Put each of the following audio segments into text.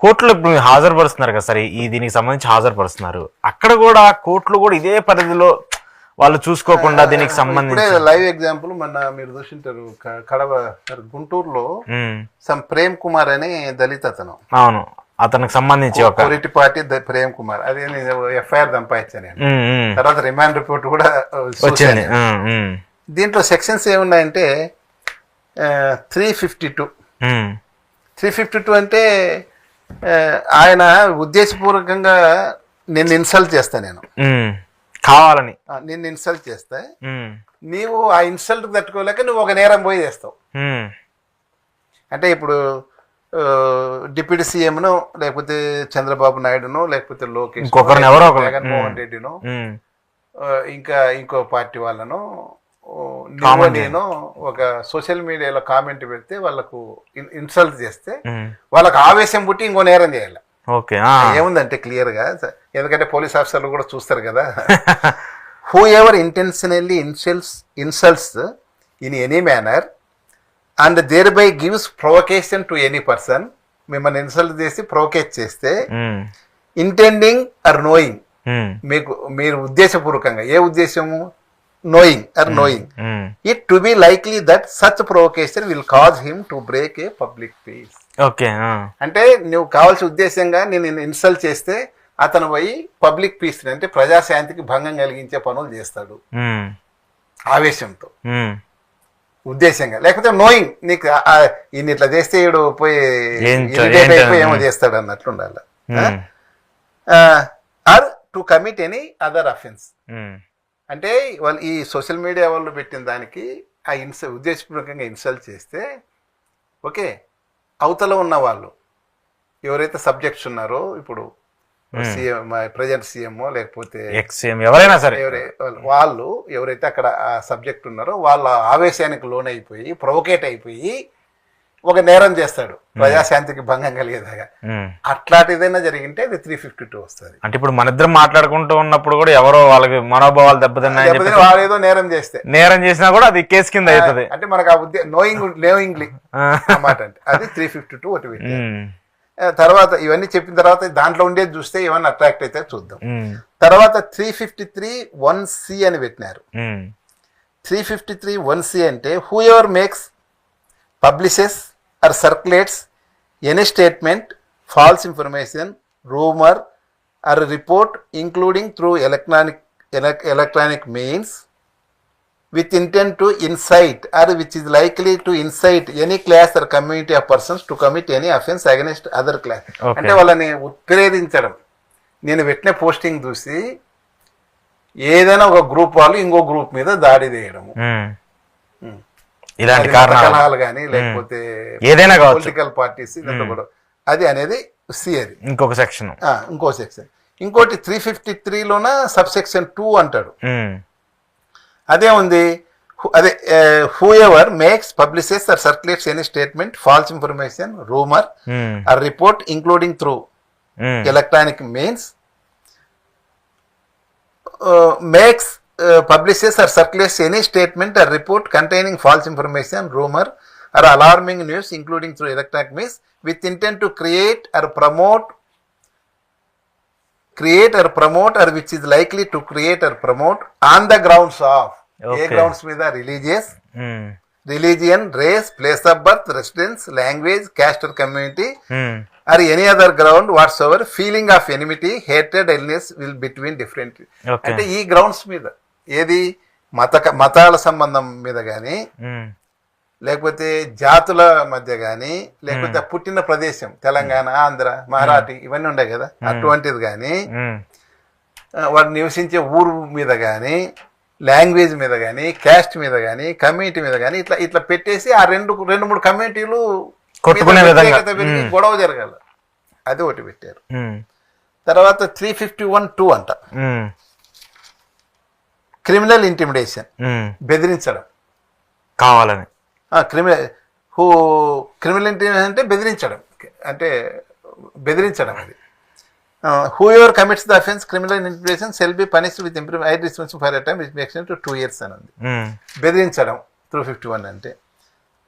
కోర్టులో హాజరుపరుస్తున్నారు కదా సరే ఈ దీనికి సంబంధించి హాజరుపరుస్తున్నారు. అక్కడ కూడా కోర్టులు కూడా ఇదే పరిధిలో వాళ్ళు చూసుకోకుండా దీనికి సంబంధించి. లైవ్ ఎగ్జాంపుల్ మొన్న మీరు చూసింటారు కడవ గుంటూరులో సమ్ ప్రేమ్ కుమార్ అని దళిత అతను. అవును అతనికి సంబంధించి ఒక కొరిటి పార్టీ ప్రేమ్ కుమార్ అదే ఎఫ్ఐఆర్ ఉమ్, తర్వాత రిమాండ్ రిపోర్ట్ కూడా వచ్చింది. దీంట్లో sections ఏమున్నాయంటే three fifty two three fifty two అంటే ఆయన ఉద్దేశపూర్వకంగా నిన్ను ఇన్సల్ట్ చేస్తా నేను. కావాలని. నిన్ను ఇన్సల్ట్ చేస్తే నీవు ఆ ఇన్సల్ట్ తట్టుకోలేక నువ్వు ఒక నేరం పోయి చేస్తావు. అంటే ఇప్పుడు డిప్యూటీ సీఎంను లేకపోతే చంద్రబాబు నాయుడును లేకపోతే లోకేష్. జగన్మోహన్ రెడ్డిను ఇంకా ఇంకో పార్టీ వాళ్ళను నువ్వు నేను ఒక సోషల్ మీడియాలో కామెంట్ పెడితే వాళ్ళకు ఇన్- ఇన్సల్ట్ చేస్తే వాళ్ళకి ఆవేశం పుట్టి ఇంకో నేరం చేయాలి. ఓకే ఏముందంటే క్లియర్గా ఎందుకంటే పోలీస్ ఆఫీసర్లు కూడా చూస్తారు కదా. Whoever intentionally insults insults in any manner and thereby gives provocation to any person మిమ్మల్ని ఇన్సల్ట్ చేసి ప్రొవకేట్ చేస్తే ఇంటెండింగ్ ఆర్ నోయింగ్ మీకు మీరు ఉద్దేశపూర్వకంగా ఏ ఉద్దేశము? Knowing or knowing it to be likely that such provocation will cause him to break a public peace okay ఆ, అంటే నువ్వు కావాల్సిన ఉద్దేశంగా నేను ఇన్సల్ట్ చేస్తే అతను పోయి పబ్లిక్ పీస్ అంటే ప్రజాశాంతికి భంగం కలిగించే పనులు చేస్తాడు. ఉమ్, ఆవేశంతో. ఉమ్, ఉద్దేశంగా. లేకపోతే నోయింగ్ నీకు ఈయన ఇట్లా చేస్తే ఈడు పోయి ఏంటో- అయిపోయి ఏమో చేస్తాడు అన్నట్లు ఉండాలి. Or to commit any other offence అంటే వాళ్ళు ఈ సోషల్ మీడియా వాళ్ళు పెట్టిన దానికి ఆ ఇన్స ఉద్దేశపూర్వకంగా ఇన్సల్ట్ చేస్తే ఓకే అవతల ఉన్న వాళ్ళు ఎవరైతే సబ్జెక్ట్స్ ఉన్నారో ఇప్పుడు సీఎం ప్రజెంట్ సీఎం లేకపోతే ఎవరైనా సరే. ఎవరై వాళ్ళు ఎవరైతే అక్కడ ఆ సబ్జెక్ట్ ఉన్నారో వాళ్ళ ఆవేశానికి లోనైపోయి ప్రొవకేట్ అయిపోయి ఒక నేరం చేస్తాడు. ప్రజాశాంతికి భంగం కలిగేదాకా. అట్లాంటిదైనా జరిగింటే అది త్రీ ఫిఫ్టీ టూ వస్తుంది. అంటే ఇప్పుడు మన ఇద్దరం మాట్లాడుకుంటూ ఉన్నప్పుడు కూడా ఎవరో వాళ్ళకి మనోభావాలు లేకపోతే వాడు ఏదో నేరం చేస్తే. నేరం చేసినా కూడా అది కేసు కింద అవుతుంది. అంటే మనకు ఆ ఉద్దే నోయింగ్ నోయింగ్లీ. అన్నమాట అంటే. అది త్రీ ఫిఫ్టీ టూ ఒకటి తర్వాత ఇవన్నీ చెప్పిన తర్వాత దాంట్లో ఉండేది చూస్తే ఏమన్నా అట్రాక్ట్ అయితే చూద్దాం. తర్వాత three fifty three one C అని పెట్టినారు. Three fifty three one C అంటే whoever makes publishes or circulates any statement false information rumour or report including through electronic electronic means with intent to incite or which is likely to incite any class or community of persons to commit any offense against other class Okay. అంటే వాళ్ళని ఉత్ప్రేరించడం నేను పెట్టిన posting చూసి ఏదైనా ఒక group వాళ్ళు ఇంకో group మీద దాడి చేయడము. ఇలాంటి కారణాలు. కానీ లేకపోతే ఏదైనా పొలిటికల్ పార్టీస్ కూడా. అది అనేది సి అది. ఇంకొక సెక్షన్. ఇంకో సెక్షన్. ఇంకోటి త్రీ ఫిఫ్టీ త్రీలోన సబ్ సెక్షన్ టూ అంటాడు. అదే ఉంది. హు- అదే whoever makes publishes or circulates any statement false information rumour or report including through electronic means makes Publishes or circulates any statement or report containing false information rumour or alarming news including through electronic means with intent to create or promote create or promote or which is likely to create or promote on the grounds of a Okay. Grounds మీద religious religion race place of birth residence language caste or community or any other ground whatsoever feeling of enmity hated illness will between different Okay. అంటే ఈ grounds మీద ఏది? మత మతాల సంబంధం మీద కానీ లేకపోతే జాతుల మధ్య కానీ లేకపోతే పుట్టిన ప్రదేశం తెలంగాణ ఆంధ్ర మహారాఠీ ఇవన్నీ ఉన్నాయి కదా? అటువంటిది కానీ వాడు నివసించే ఊరు మీద కానీ లాంగ్వేజ్ మీద కానీ క్యాస్ట్ మీద కానీ కమ్యూనిటీ మీద కానీ ఇట్లా ఇట్లా పెట్టేసి ఆ రెండు రెండు మూడు కమ్యూనిటీలు గొడవ జరగాల. అది ఒకటి పెట్టారు. తర్వాత త్రీ ఫిఫ్టీ వన్ టూ అంట. Criminal intimidation. బెదిరించడం. కావాలని. క్రిమినల్ హూ క్రిమినల్ ఇంటిమిడేషన్ అంటే బెదిరించడం. అంటే బెదిరించడం అది. Whoever commits the offence criminal intimidation shall be punished with improve I responsible for time which makes to two years అని ఉంది బెదిరించడం త్రూ ఫిఫ్టీ వన్ అంటే.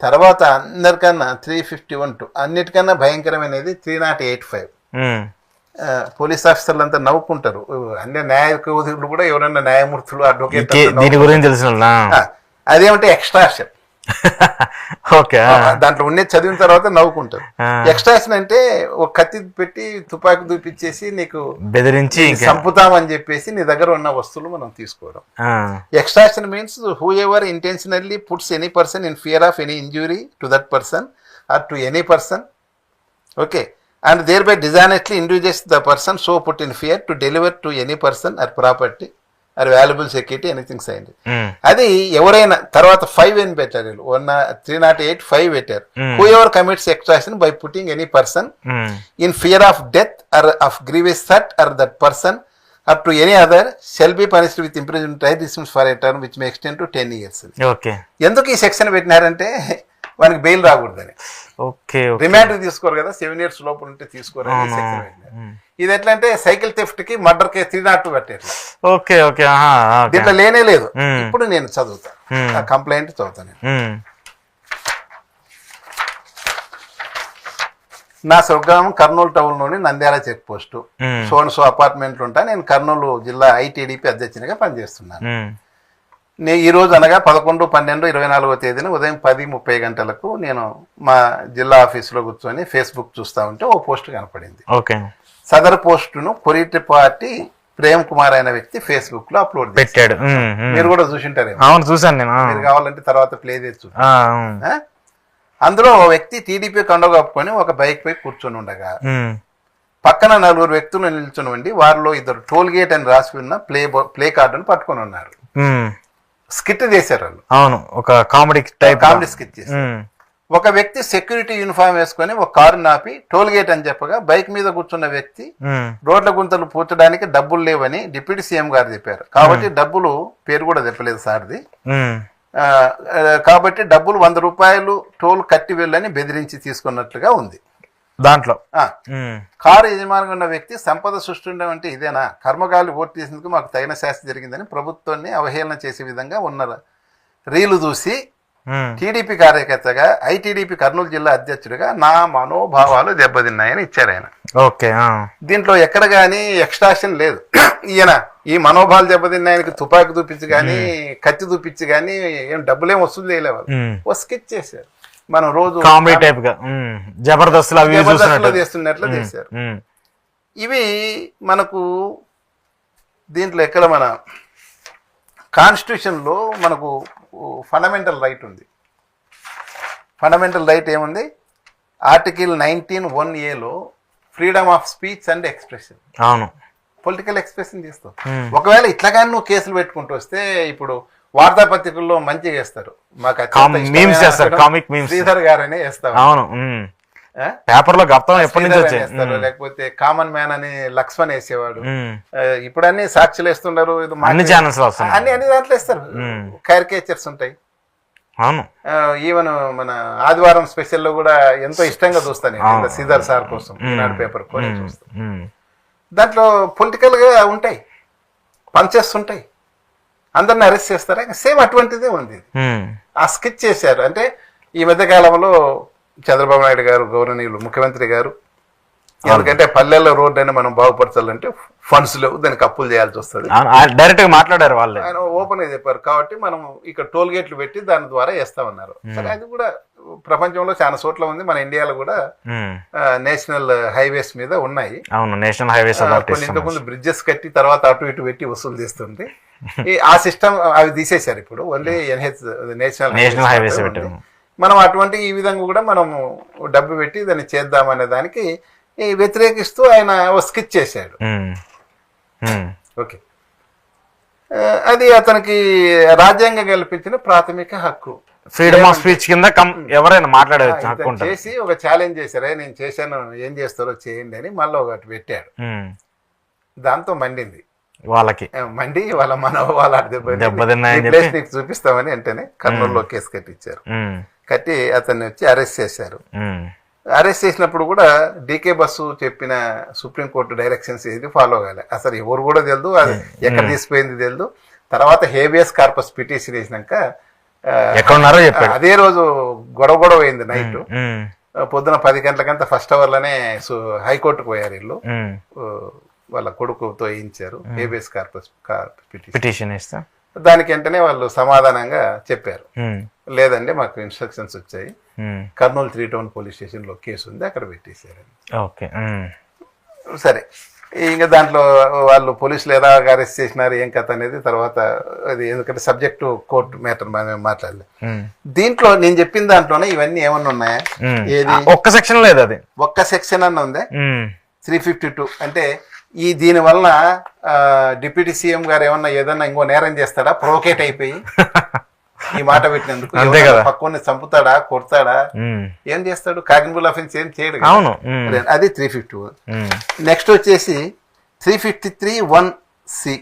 తర్వాత అందరికన్నా త్రీ ఫిఫ్టీ వన్ టూ అన్నిటికన్నా భయంకరమైనది three not eight five. Police ఆఫీసర్లు అంతా నవ్వుకుంటారు అన్ని న్యాయకులు కూడా ఎవరైనా న్యాయమూర్తులు అడ్వకేట్ దీని గురించి తెలిసిన? అదేమంటే ఎక్స్ట్రాషన్ ఓకే. దాంట్లో ఉండే చదివిన తర్వాత నవ్వుకుంటారు. ఎక్స్ట్రాషన్ అంటే ఒక కత్తి పెట్టి తుపాకి దూపించేసి నీకు బెదిరించి చంపుతామని చెప్పేసి నీ దగ్గర ఉన్న వస్తువులు మనం తీసుకోవడం ఆ. Extraction means whoever intentionally puts any person in fear of any injury to that person or to any person okay and thereby designedly induces the person so put in fear to deliver to any person or property or valuable security anything sign. అది ఎవరైనా తర్వాత five అని పెట్టారు వీళ్ళు one three not eight five పెట్టారు. Whoever commits extraction by putting any person in fear of death or of grievous hurt or that person or to any other shall be punished with imprisonment terms for a term which may extend to 10 years. Okay ఎందుకు ఈ section పెట్టినారంటే వానికి bail రాకూడదని okay. Remand తీసుకోరు కదా seven years లోపల ఉంటే తీసుకోరు. ఇది ఎట్లా అంటే cycle థెఫ్ట్కి murder case three not two పెట్టారు ఓకే ఓకే. దీంట్లో లేనే లేదు. ఇప్పుడు నేను చదువుతా. ఆ కంప్లైంట్ చదువుతాను. నా స్వగ్రామం కర్నూలు టౌన్లోని నంద్యాల చెక్ పోస్ట్ ఉమ్. సోన్ సో అపార్ట్మెంట్లు ఉంటా నేను కర్నూలు జిల్లా ఐటీడీపీ అధ్యక్షునిగా పనిచేస్తున్నాను. నే ఈ రోజు అనగా పదకొండు పన్నెండు ఇరవై నాలుగో తేదీన ఉదయం పది ముప్పై గంటలకు నేను మా జిల్లా ఆఫీసులో కూర్చొని ఫేస్బుక్ చూస్తా ఉంటే ఓ పోస్ట్ కనపడింది ఓకే సదర్ పోస్టును కొరిటి పార్టీ ప్రేమ్ కుమార్ అనే వ్యక్తి ఫేస్బుక్లో అప్లోడ్ పెట్టాడు. మీరు కూడా చూసింటారేమో అవును చూసాను నేను. మీరు కావాలంటే తర్వాత ప్లే చేసి? అందులో ఓ వ్యక్తి టీడీపీ కండ కప్పుకొని ఒక బైక్ పై కూర్చొని ఉండగా. పక్కన నలుగురు వ్యక్తులు నిల్చొని ఉండి వారిలో ఇద్దరు టోల్ గేట్ అని రాసి ఉన్న ప్లే ప్లే కార్డును పట్టుకొని ఉన్నారు. స్కిట్ చేశారు వాళ్ళు. అవును ఒక కామెడీ టైప్ కామెడీ స్కిట్ చేశారు. ఉమ్. ఒక వ్యక్తి సెక్యూరిటీ యూనిఫామ్ వేసుకొని ఒక కారు నాపి టోల్ గేట్ అని చెప్పగా బైక్ మీద కూర్చున్న వ్యక్తి. రోడ్ల గుంతలు పూడ్చడానికి డబ్బులు లేవని డిప్యూటీ సీఎం గారు చెప్పారు. కాబట్టి డబ్బులు పేరు కూడా చెప్పలేదు సార్ది. కాబట్టి డబ్బులు వంద రూపాయలు టోల్ కట్టి వెళ్ళని బెదిరించి తీసుకున్నట్లుగా ఉంది. దాంట్లో. కారు యజమానిగా ఉన్న వ్యక్తి సంపద సృష్టించడం అంటే ఇదేనా? కర్మగాలి ఓటు చేసేందుకు మాకు తగిన శాస్తి జరిగిందని ప్రభుత్వాన్ని అవహేళన చేసే విధంగా ఉన్న రీలు చూసి. టీడీపీ కార్యకర్తగా ఐటీడీపీ కర్నూలు జిల్లా అధ్యక్షుడిగా నా మనోభావాలు దెబ్బతిన్నాయని ఇచ్చారు ఆయన. ఓకే. దీంట్లో ఎక్కడ కానీ ఎక్స్ట్రాక్షన్ లేదు. ఈయన ఈ మనోభావాలు దెబ్బతిన్నాయనికి తుపాకి చూపించి కానీ కత్తి చూపించి కానీ ఏం డబ్బులేం వసూలు చేయలే వాళ్ళు. ఉమ్. ఓ స్కెచ్ చేశారు. మనం రోజు కామెడీ టైప్గా. జబర్దస్త్ అవి చేస్తున్నట్లు చేశారు. ఇవి మనకు దీంట్లో ఎక్కడ మన కాన్స్టిట్యూషన్లో మనకు ఫండమెంటల్ రైట్ ఉంది. ఫండమెంటల్ రైట్ ఏముంది? ఆర్టికల్ నైన్టీన్ వన్ ఏలో freedom of speech and expression. అవును. పొలిటికల్ ఎక్స్ప్రెషన్ చేస్తావు. ఒకవేళ ఇట్లా కానీ నువ్వు కేసులు పెట్టుకుంటూ వస్తే ఇప్పుడు వార్తాపత్రికల్లో మంచిగా మాకు చేస్తారు, comic memes. శ్రీధర్ గారనే వేస్తాం అవును? పేపర్లో గప్తం ఎప్పటి నుంచి వేస్తారు లేకపోతే కామన్ మ్యాన్ అని లక్ష్మణ్ వేసేవాడు. ఇప్పుడు అన్ని సాక్షులు వేస్తున్నారు మాకు- అన్ని ఛానల్స్ అన్ని అన్ని దాంట్లో వేస్తారు. క్యారికేచర్స్ ఉంటాయి. అవును. ఈవెన్ మన ఆదివారం స్పెషల్లో కూడా ఎంతో ఇష్టంగా చూస్తాను శ్రీధర్ సార్ కోసం ఈనాడు పేపర్ చూస్తాను ఉమ్. దాంట్లో పొలిటికల్గా ఉంటాయి. పంచెస్ ఉంటాయి. అందరిని అరెస్ట్ చేస్తారా? సేమ్ అటువంటిదే ఉంది. ఆ స్కెచ్ చేశారు. అంటే ఈ మధ్య కాలంలో చంద్రబాబు నాయుడు గారు గౌరవనీయులు ముఖ్యమంత్రి గారు ఎందుకంటే పల్లెల్లో రోడ్డు అని మనం బాగుపరచాలంటే ఫండ్స్ లేవు దానికి అప్పులు చేయాల్సి వస్తుంది. డైరెక్ట్గా మాట్లాడారు వాళ్ళే. ఆయన ఓపెన్గా చెప్పారు కాబట్టి మనం ఇక్కడ టోల్ గేట్లు పెట్టి దాని ద్వారా వేస్తామన్నారు. సరే అది కూడా ప్రపంచంలో చాలా చోట్ల ఉంది. మన ఇండియాలో కూడా. నేషనల్ హైవేస్ మీద ఉన్నాయి. అవును నేషనల్ హైవేస్ కొన్ని ఇంతకుముందు బ్రిడ్జెస్ కట్టి తర్వాత అటు ఇటు పెట్టి వసూలు చేస్తుంది ఆ సిస్టమ్ అవి తీసేశారు ఇప్పుడు only NH national national highways. పెట్టారు మనం అటువంటి ఈ విధంగా కూడా మనము డబ్బు పెట్టి దాన్ని చేద్దామనే దానికి వ్యతిరేకిస్తూ ఆయన స్కెచ్ చేశాడు. ఉమ్. ఉమ్. ఓకే. అది అతనికి రాజ్యాంగం కల్పించిన ప్రాథమిక హక్కు. ఫ్రీడమ్ ఆఫ్ స్పీచ్ కింద ఎవరైనా మాట్లాడవచ్చు చేసి ఒక ఛాలెంజ్ చేశారే. నేను చేశాను ఏం చేస్తారో చేయండి అని మళ్ళీ ఒకటి పెట్టాడు. దాంతో మండింది. వాళ్ళకి. మండి వాళ్ళ మన వాళ్ళ దెబ్బతిన్నాయని చూపిస్తామని వెంటనే కర్నూలులో కేసు కట్టించారు. కట్టి అతన్ని వచ్చి అరెస్ట్ చేశారు. అరెస్ట్ చేసినప్పుడు కూడా డీకే బస్సు చెప్పిన సుప్రీంకోర్టు డైరెక్షన్స్ ఏది ఫాలో కాలే. అసలు ఎవరు కూడా తెలియదు అది ఎక్కడ తీసిపోయింది తెలియదు తర్వాత హేబియస్ కార్పస్ పిటిషన్ వేసినాక ఎక్కడున్నారో అదే రోజు గొడవ గొడవ అయింది నైట్. పొద్దున పది గంటలకంతా ఫస్ట్ అవర్లోనే సు హైకోర్టుకు పోయారు వీళ్ళు. వాళ్ళ కొడుకుతో వేయించారు. ఏబిఎస్ కార్పస్ పిటిషన్ ఇస్తా దానికి వెంటనే వాళ్ళు సమాధానంగా చెప్పారు. లేదండి మాకు ఇన్స్ట్రక్షన్స్ వచ్చాయి. కర్నూలు త్రీ టౌన్ పోలీస్ స్టేషన్లో కేసు ఉంది అక్కడ పెట్టేశారు. ఓకే సరే. ఇంకా దాంట్లో వాళ్ళు పోలీసులు ఎలా అరెస్ట్ చేసినారు ఏం కథ అనేది తర్వాత అది ఎందుకంటే సబ్జెక్టు కోర్టు మ్యాటర్ మాట్లాడలేదు దీంట్లో నేను చెప్పిన దాంట్లోనే ఇవన్నీ ఏమన్నా ఉన్నాయా. ఏది? ఒక్క సెక్షన్ లేదు అది. ఒక్క సెక్షన్ అన్న ఉందా? త్రీ ఫిఫ్టీ టూ అంటే ఈ దీని వలన ఆ, డిప్యూటీ సీఎం గారు ఏమన్నా ఏదన్నా ఇంకో నేరం చేస్తాడా ప్రొవోకేట్ అయిపోయి ఈ మాట పెట్టినందుకు. పక్కనే చంపుతాడా కొడతాడా. ఏం చేస్తాడు కాగినబుల్ అఫెన్స్ ఏం చేయడు. అవును అది త్రీ ఫిఫ్టీ ఉమ్, నెక్స్ట్ వచ్చేసి three fifty three one C.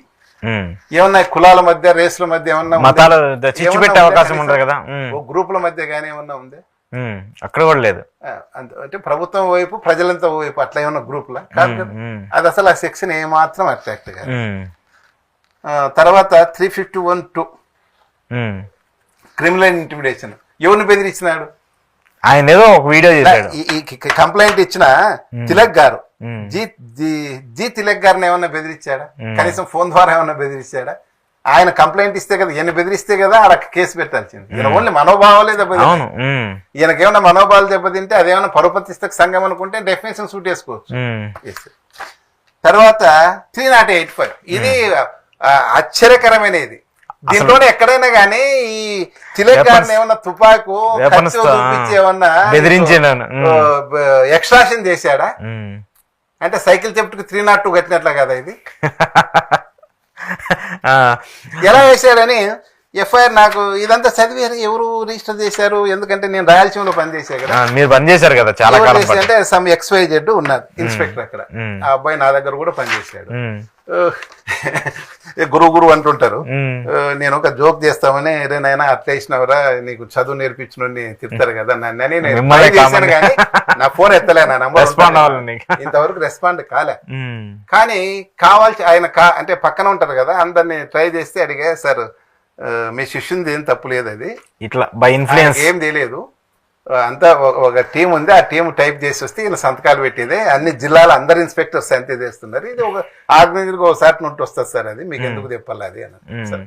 ఏమన్నా కులాల మధ్య రేసుల మధ్య ఏమన్నా? మతాలు అవకాశం? ఉండదు కదా గ్రూపుల మధ్య కానీ ఏమన్నా ఉంది. అక్కడ కూడా లేదు. అంటే ప్రభుత్వం వైపు ప్రజలంతా వైపు అట్లా ఏమన్నా గ్రూపులా కాదు కదా. ఉమ్, అది అసలు ఆ సెక్షన్ ఏమాత్రం అట్రాక్ట్ కాదు. తర్వాత three fifty one two. Criminal intimidation ఎవరిని బెదిరించినాడు ఆయన ఏదో ఒక వీడియో చేశాడు. కంప్లైంట్ ఇచ్చిన తిలక్ గారు. జీ జీ తిలక్ గారిని ఏమన్నా బెదిరించాడా. కనీసం ఫోన్ ద్వారా ఏమన్నా బెదిరించాడా? ఆయన కంప్లైంట్ ఇస్తే కదా ఈయన బెదిరిస్తే కదా ఆడ కేసు పెట్టాల్సింది. ఈయన ఓన్లీ మనోభావాలే దెబ్బతింటాయి అవును ఉమ్, ఈయనకి ఏమైనా మనోభావాలు దెబ్బతింటే అదేమైనా పరుపతిస్తక సంఘం అనుకుంటే డెఫినేషన్ సూట్ చేసుకోవచ్చు. తర్వాత త్రీ నాట్ ఎయిట్ ఫైవ్. ఇది ఆ, ఆశ్చర్యకరమైనది. దీంట్లోనే ఎక్కడైనా కానీ ఈ తిలక్ గారిని ఏమన్నా తుపాకు చూపించి ఏమన్నా. ఎక్స్ట్రాషన్ చేశాడా. అంటే సైకిల్ చెప్పుకి త్రీ నాట్ టూ కట్టినట్ల కదా ఇది. ఎలా వేసాడని ఎఫ్ఐఆర్ నాకు ఇదంతా చదివారు ఎవరు రిజిస్టర్ చేశారు? ఎందుకంటే నేను రాయలసీమలో పనిచేసా కదా. మీరు బంద్ చేశారు కదా చాలా కాలం అంటే సమ్ ఎక్స్వై జెడ్ ఉన్నారు ఇన్స్పెక్టర్ అక్కడ. ఆ అబ్బాయి నా దగ్గర కూడా పనిచేశాడు. ఉమ్, ఏ గురు గురు అంటుంటారు. నేను ఒక జోక్ చేస్తామని రే నాయనా అట్లా వేసినవరా నీకు చదువు నేర్పించిన తిడతారు కదా నన్ను నేను చేశాను. కానీ నా ఫోన్ ఎత్తలే నా నంబర్. ఇంతవరకు రెస్పాండ్ కాలే. కానీ కావాల్సి ఆయన కా అంటే పక్కన ఉంటారు కదా అందరిని ట్రై చేస్తే అడిగా సార్ మీ శిష్యునిది ఏం తప్పు లేదు అది. ఇట్లా బై ఇన్ఫ్లుయెన్స్ ఏం తెలియదు. అంతా ఒక- టీం ఉంది ఆ టీం టైప్ చేసి వస్తే ఈయన సంతకాలు పెట్టేదే అన్ని జిల్లాల అందరు ఇన్స్పెక్టర్స్ అంతే చేస్తున్నారు. ఇది ఒక ఆర్గనైజర్గా ఒకసారి నుండి వస్తుంది సార్ అది. మీకు ఎందుకు చెప్పాలి అది అని సార్.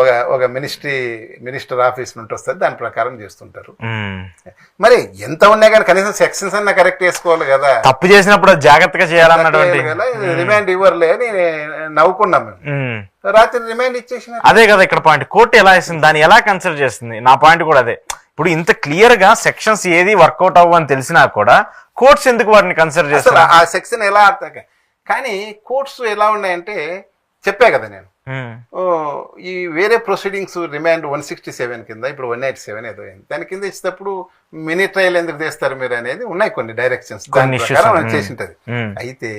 ఒక ఒక మినిస్ట్రీ మినిస్టర్ ఆఫీస్ నుండి వస్తుంది దాని ప్రకారం చేస్తుంటారు. మరి ఎంత ఉన్నా కానీ కనీసం సెక్షన్స్ అన్న కరెక్ట్ చేసుకోవాలి కదా. తప్పు చేసినప్పుడు జాగ్రత్తగా చేయాలన్నటువంటి రిమాండ్ ఇవ్వర్లే అని నవ్వుకున్నాం మేము. రాత్రి రిమాండ్ ఇచ్చేసిన అదే కదా ఇక్కడ పాయింట్. కోర్టు ఎలా ఇస్తుంది దాన్ని ఎలా కన్సిడర్ చేస్తుంది నా పాయింట్ కూడా అదే. ఇప్పుడు ఇంత క్లియర్గా సెక్షన్స్ ఏది వర్కౌట్ అవ్వని తెలిసినా కూడా కోర్ట్స్ ఎందుకు వాటిని కన్సిడర్ చేస్తారు ఆ సెక్షన్ ఎలా అర్థం కానీ కోర్ట్స్ ఎలా ఉన్నాయంటే చెప్పా కదా నేను. ఈ వేరే proceedings remand one sixty seven కింద ఇప్పుడు వన్ ఎయిటీ సెవెన్ ఏదో అయింది. దాని కింద ఇచ్చేటప్పుడు మినీ ట్రయల్ ఎందుకు చేస్తారు మీరు అనేది ఉన్నాయి కొన్ని డైరెక్షన్స్ దాని ప్రకారం. చేసింటది. అయితే